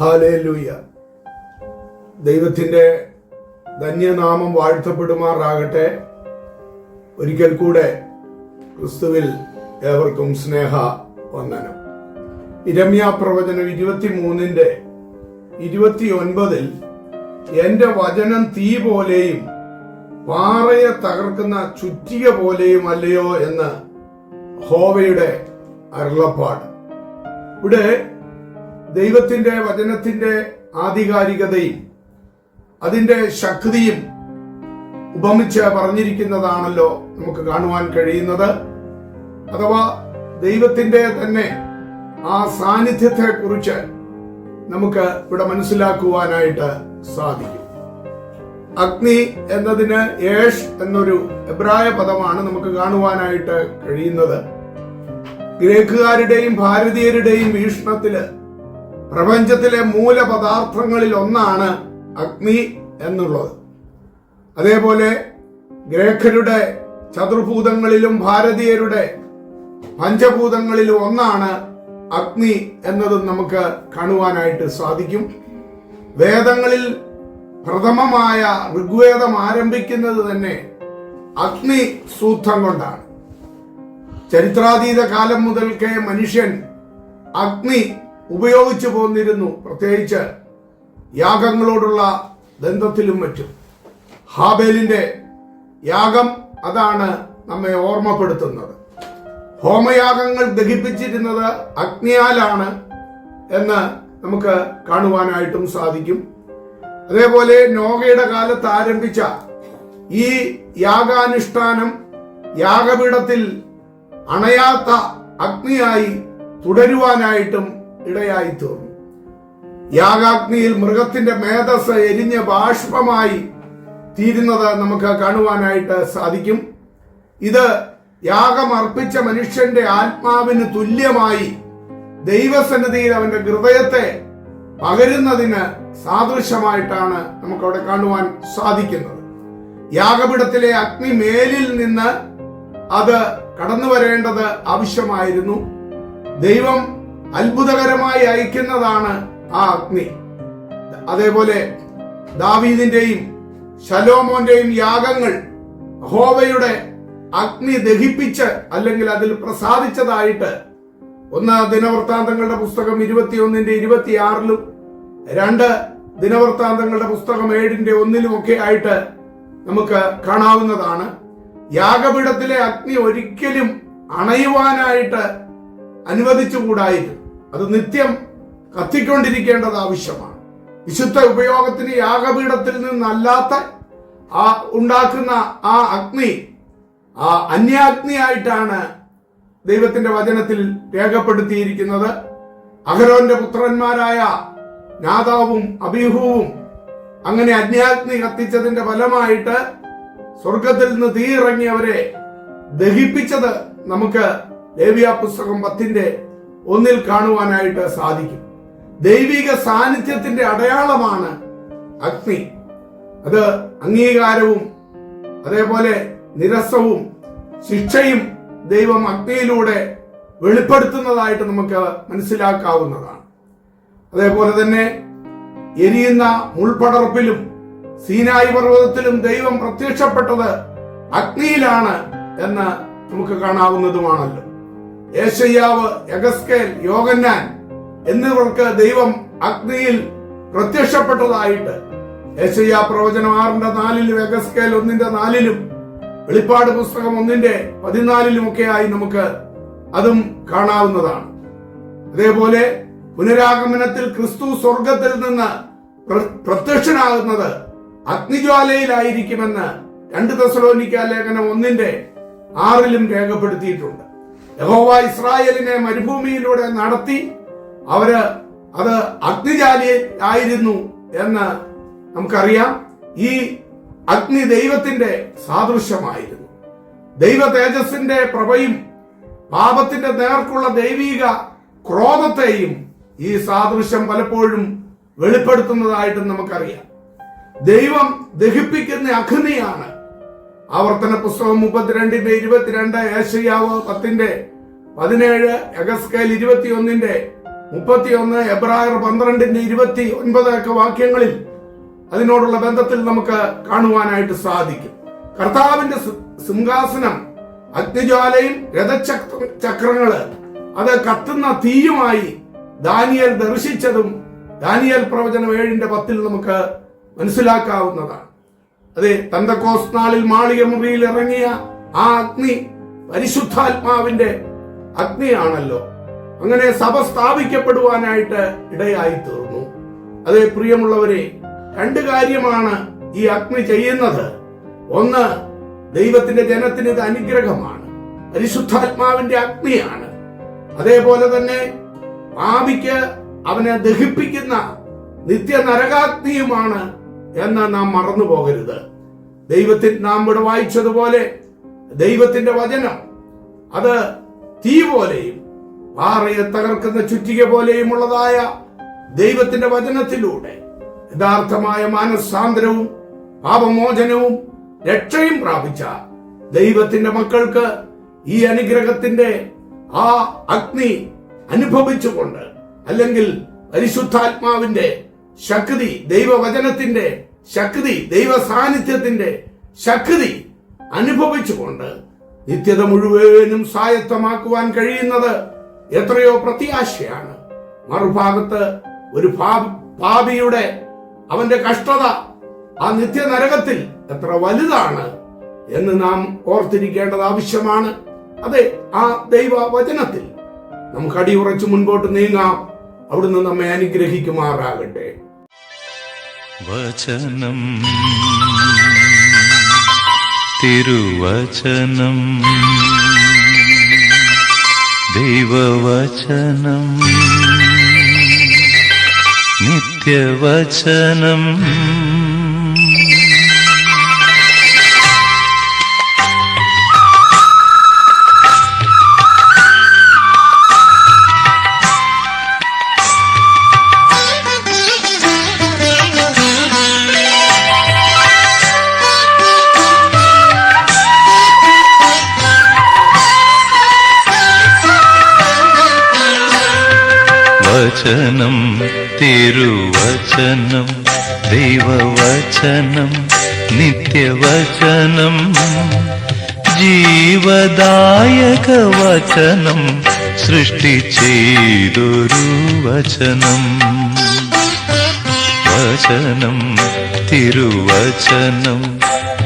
Hallelujah. ദൈവത്തിന്റെ ധന്യനാമം വാഴ്ത്തപ്പെടുമാറാകട്ടെ. ഒരിക്കൽ കൂടെ ക്രിസ്തുവിൽ ഏവർക്കും സ്നേഹ വന്ദനം. ഇരമ്യ പ്രവചനം ഇരുപത്തിമൂന്നിന്റെ ഇരുപത്തിയൊൻപതിൽ എന്റെ വചനം തീ പോലെയും പാറയെ തകർക്കുന്ന ചുറ്റിക പോലെയും അല്ലയോ എന്ന് ഹോവയുടെ അരുളപ്പാട്. ഇവിടെ ദൈവത്തിന്റെ വചനത്തിന്റെ ആധികാരികതയും അതിന്റെ ശക്തിയും ഉപമിച്ച് പറഞ്ഞിരിക്കുന്നതാണല്ലോ നമുക്ക് കാണുവാൻ കഴിയുന്നത്. അഥവാ ദൈവത്തിന്റെ തന്നെ ആ സാന്നിധ്യത്തെ കുറിച്ച് നമുക്ക് ഇവിടെ മനസ്സിലാക്കുവാനായിട്ട് സാധിക്കും. അഗ്നി എന്നതിന് ഏഷ് എന്നൊരു എബ്രായ പദമാണ് നമുക്ക് കാണുവാനായിട്ട് കഴിയുന്നത്. ഗ്രേക്കുകാരുടെയും ഭാരതീയരുടെയും വീക്ഷണത്തിൽ പ്രപഞ്ചത്തിലെ മൂലപദാർത്ഥങ്ങളിൽ ഒന്നാണ് അഗ്നി എന്നുള്ളത്. അതേപോലെ ഗ്രേഖരുടെ ചതുർഭൂതങ്ങളിലും ഭാരതീയരുടെ പഞ്ചഭൂതങ്ങളിലും ഒന്നാണ് അഗ്നി എന്നതും നമുക്ക് കാണുവാനായിട്ട് സാധിക്കും. വേദങ്ങളിൽ പ്രഥമമായ ഋഗ്വേദം ആരംഭിക്കുന്നത് തന്നെ അഗ്നി സൂത്രം കൊണ്ടാണ്. ചരിത്രാതീത കാലം മുതൽക്കേ മനുഷ്യൻ അഗ്നി ഉപയോഗിച്ചു പോന്നിരുന്നു. പ്രത്യേകിച്ച് യാഗങ്ങളോടുള്ള ബന്ധത്തിലും മറ്റും. ഹാബേലിന്റെ യാഗം അതാണ് നമ്മെ ഓർമ്മപ്പെടുത്തുന്നത്. ഹോമയാഗങ്ങൾ ദഹിപ്പിച്ചിരുന്നത് അഗ്നിയാലാണ് എന്ന് നമുക്ക് കാണുവാനായിട്ടും സാധിക്കും. അതേപോലെ നോഗയുടെ കാലത്ത് ആരംഭിച്ച ഈ യാഗാനുഷ്ഠാനം യാഗപീഠത്തിൽ അണയാത്ത അഗ്നിയായി തുടരുവാനായിട്ടും ഇടയായി തീർന്നു യാഗാഗ്നിയിൽ മൃഗത്തിന്റെ മേധസ് എരിഞ്ഞ ബാഷ്പമായി തീരുന്നത് നമുക്ക് കാണുവാനായിട്ട് സാധിക്കും. ഇത് യാഗം അർപ്പിച്ച മനുഷ്യന്റെ ആത്മാവിന് തുല്യമായി ദൈവസന്നിധിയിൽ അവന്റെ ഹൃദയത്തെ പകരുന്നതിന് സാദൃശ്യമായിട്ടാണ് നമുക്ക് അവിടെ കാണുവാൻ സാധിക്കുന്നത്. യാഗപീഠത്തിലെ അഗ്നി മേലിൽ നിന്ന് അത് കടന്നു വരേണ്ടത് ആവശ്യമായിരുന്നു. ദൈവം അത്ഭുതകരമായി അയക്കുന്നതാണ് ആ അഗ്നി. അതേപോലെ ദാവീദിന്റെയും ശലോമോന്റെയും യാഗങ്ങൾ ഹോവയുടെ അഗ്നി ദഹിപ്പിച്ച് അല്ലെങ്കിൽ അതിൽ പ്രസാദിച്ചതായിട്ട് ഒന്ന് ദിനവൃത്താന്തങ്ങളുടെ പുസ്തകം ഇരുപത്തിയൊന്നിന്റെ ഇരുപത്തിയാറിലും രണ്ട് ദിനവൃത്താന്തങ്ങളുടെ പുസ്തകം ഏഴിന്റെ ഒന്നിലും ഒക്കെ ആയിട്ട് നമുക്ക് കാണാവുന്നതാണ്. യാഗപീഠത്തിലെ അഗ്നി ഒരിക്കലും അണയുവാനായിട്ട് അനുവദിച്ചുകൂടായിരുന്നു. അത് നിത്യം കത്തിക്കൊണ്ടിരിക്കേണ്ടത് ആവശ്യമാണ്. വിശുദ്ധ ഉപയോഗത്തിന് യാഗപീഠത്തിൽ നിന്നല്ലാത്ത ആ ഉണ്ടാക്കുന്ന ആ അഗ്നി ആ അന്യാഗ്നിയായിട്ടാണ് ദൈവത്തിന്റെ വചനത്തിൽ രേഖപ്പെടുത്തിയിരിക്കുന്നത്. അഹരോന്റെ പുത്രന്മാരായ നാദാവും അബീഹുവും അങ്ങനെ അന്യാഗ്നി കത്തിച്ചതിന്റെ ഫലമായിട്ട് സ്വർഗത്തിൽ നിന്ന് തീ ഇറങ്ങിയവരെ ദഹിപ്പിച്ചത് നമുക്ക് ലേവിയ പുസ്തകം പത്തിന്റെ ഒന്നിൽ കാണുവാനായിട്ട് സാധിക്കും. ദൈവിക സാന്നിധ്യത്തിന്റെ അടയാളമാണ് അഗ്നി. അത് അംഗീകാരവും അതേപോലെ നിരസവും ശിക്ഷയും ദൈവം അഗ്നിയിലൂടെ വെളിപ്പെടുത്തുന്നതായിട്ട് നമുക്ക് മനസ്സിലാക്കാവുന്നതാണ്. അതേപോലെ തന്നെ എരിയുന്ന മുൾപടർപ്പിലും സീനായി പർവതത്തിലും ദൈവം പ്രത്യക്ഷപ്പെട്ടത് അഗ്നിയിലാണ് എന്ന് നമുക്ക് കാണാവുന്നതുമാണല്ലോ. ഏഷയ്യാവ് യഗസ്കേൽ യോഗന്നാൻ എന്നിവർക്ക് ദൈവം അഗ്നിയിൽ പ്രത്യക്ഷപ്പെട്ടതായിട്ട്. ഏഷയ്യ പ്രവചനം ആറിന്റെ നാലിലും യഗസ്കേൽ ഒന്നിന്റെ നാലിലും വെളിപ്പാട് പുസ്തകം ഒന്നിന്റെ പതിനാലിലും ഒക്കെയായി നമുക്ക് അതും കാണാവുന്നതാണ്. അതേപോലെ പുനരാഗമനത്തിൽ ക്രിസ്തു സ്വർഗത്തിൽ നിന്ന് പ്ര- പ്രത്യക്ഷനാകുന്നത് അഗ്നിജ്വാലയിലായിരിക്കുമെന്ന് രണ്ട് ദസലോനിക്ക ലേഖനം ഒന്നിന്റെ ആറിലും രേഖപ്പെടുത്തിയിട്ടുണ്ട്. യഹോവ ഇസ്രായേലിനെ മരുഭൂമിയിലൂടെ നടത്തി അവർ അത് അഗ്നിജാലി ആയിരുന്നു എന്ന് നമുക്കറിയാം. ഈ അഗ്നി ദൈവത്തിന്റെ സാദൃശ്യമായിരുന്നു. ദൈവ തേജസ്സിന്റെ പ്രഭയും പാപത്തിന്റെ നേർക്കുള്ള ദൈവീക ക്രോധത്തെയും ഈ സാദൃശ്യം പലപ്പോഴും വെളിപ്പെടുത്തുന്നതായിട്ടും നമുക്കറിയാം. ദൈവം ദഹിപ്പിക്കുന്ന അഗ്നിയാണ് ആവർത്തന പുസ്തകം മുപ്പത്തിരണ്ടിന്റെ ഇരുപത്തിരണ്ട് ഏഷ്യാവ് പത്തിന്റെ പതിനേഴ് എഗസ്കേൽ ഇരുപത്തിയൊന്നിന്റെ മുപ്പത്തിയൊന്ന് എബ്രായർ പന്ത്രണ്ടിന്റെ ഇരുപത്തി ഒൻപത് ഒക്കെ വാക്യങ്ങളിൽ അതിനോടുള്ള ബന്ധത്തിൽ നമുക്ക് കാണുവാനായിട്ട് സാധിക്കും. കർത്താവിന്റെ സിംഹാസനം അഗ്നിജ്വാലയും രഥചക്ര ചക്രങ്ങൾ അത് കത്തുന്ന തീയുമായി ദാനിയൽ ദർശിച്ചതും ദാനിയൽ പ്രവചനം ഏഴിന്റെ പത്തിൽ നമുക്ക് മനസ്സിലാക്കാവുന്നതാണ്. അതെ തന്തക്കോസ് നാളിൽ മാളിക മുറിയിൽ ഇറങ്ങിയ ആ അഗ്നി പരിശുദ്ധാത്മാവിന്റെ അഗ്നിയാണല്ലോ. അങ്ങനെ സഭ സ്ഥാപിക്കപ്പെടുവാനായിട്ട് ഇടയായി തീർന്നു അതേ പ്രിയമുള്ളവരെ രണ്ട് കാര്യമാണ് ഈ അഗ്നി ചെയ്യുന്നത്. ഒന്ന് ദൈവത്തിന്റെ ജനത്തിന് ഇത് അനുഗ്രഹമാണ്. പരിശുദ്ധാത്മാവിന്റെ അഗ്നിയാണ്. അതേപോലെ തന്നെ പാപിക്ക് അവനെ ദഹിപ്പിക്കുന്ന നിത്യ നരകാഗ്നിയുമാണ് എന്ന് നാം മറന്നു പോകരുത്. ദൈവത്തിൽ നാം ഇവിടെ വായിച്ചതുപോലെ ദൈവത്തിന്റെ വചനം അത് തീ പോലെയും പാറയെ തകർക്കുന്ന ചുറ്റിക പോലെയുമുള്ളതായ ദൈവത്തിന്റെ വചനത്തിലൂടെ യഥാർത്ഥമായ മാനസാന്തരവും പാപമോചനവും രക്ഷയും പ്രാപിച്ച ദൈവത്തിന്റെ മക്കൾക്ക് ഈ അനുഗ്രഹത്തിന്റെ ആ അഗ്നി അനുഭവിച്ചുകൊണ്ട് അല്ലെങ്കിൽ പരിശുദ്ധാത്മാവിന്റെ ശക്തി ദൈവവചനത്തിന്റെ ശക്തി ദൈവ സാന്നിധ്യത്തിന്റെ ശക്തി അനുഭവിച്ചുകൊണ്ട് നിത്യത മുഴുവനും സ്വായത്തമാക്കുവാൻ കഴിയുന്നത് എത്രയോ പ്രത്യാശയാണ്. മറുഭാഗത്ത് ഒരു പാപ- പാപിയുടെ അവന്റെ കഷ്ടത ആ നിത്യ നരകത്തിൽ എത്ര വലുതാണ് എന്ന് നാം ഓർത്തിരിക്കേണ്ടത് ആവശ്യമാണ്. അതെ ആ ദൈവ വചനത്തിൽ നമുക്ക് അടിയുറച്ച് മുൻപോട്ട് നീങ്ങാം. അവിടുന്ന് നമ്മെ അനുഗ്രഹിക്കുമാറാകട്ടെ. വചനം തിരുവചനം. ദൈവവചനം. നിത്യവചനം. വചനം തിരുവചനം ദൈവവചനം നിത്യവചനം ജീവദായക വചനം സൃഷ്ടി ചെയ്തൊരു വചനം വചനം തിരുവചനം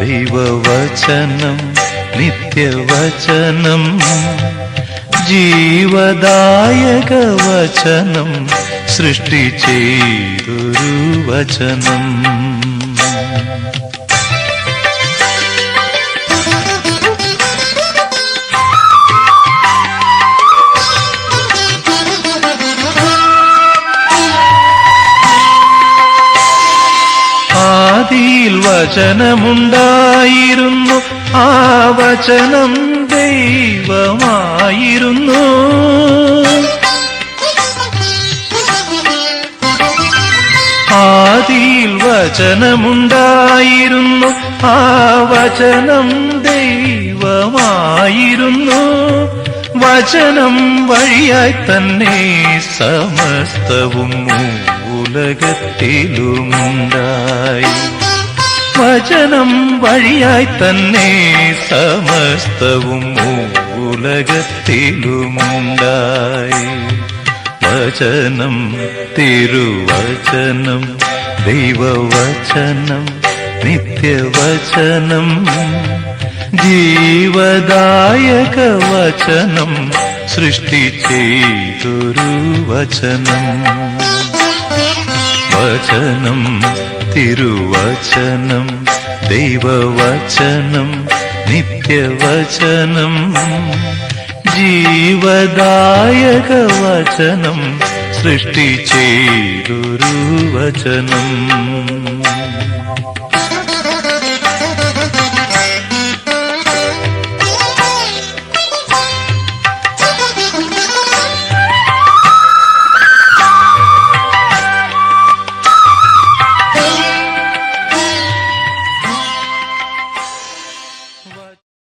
ദൈവവചനം നിത്യവചനം ജീവദായക വചനം സൃഷ്ടി ചെയ്തൊരു വചനം. ആദിയിൽ വചനമുണ്ടായിരുന്നു. ആ വചനം ദൈവമായിരുന്നു. ആദിയിൽ വചനമുണ്ടായിരുന്നു. ആ വചനം ദൈവമായിരുന്നു. വചനം വഴിയായി തന്നെ സമസ്തവും ഉലകത്തിലുമുണ്ടായി വചനം വഴിയായി തന്നെ സമസ്തവും ഉലകത്തിലുമുണ്ടായി വചനം തിരുവചനം ദൈവവചനം നിത്യവചനം ജീവദായക വചനം സൃഷ്ടി ചെയ്തൊരു വചനം. വചനം തിരുവചനം ദൈവവചനം നിത്യവചനം ജീവദായക വചനം സൃഷ്ടി ചെയ്തൊരു വചനം.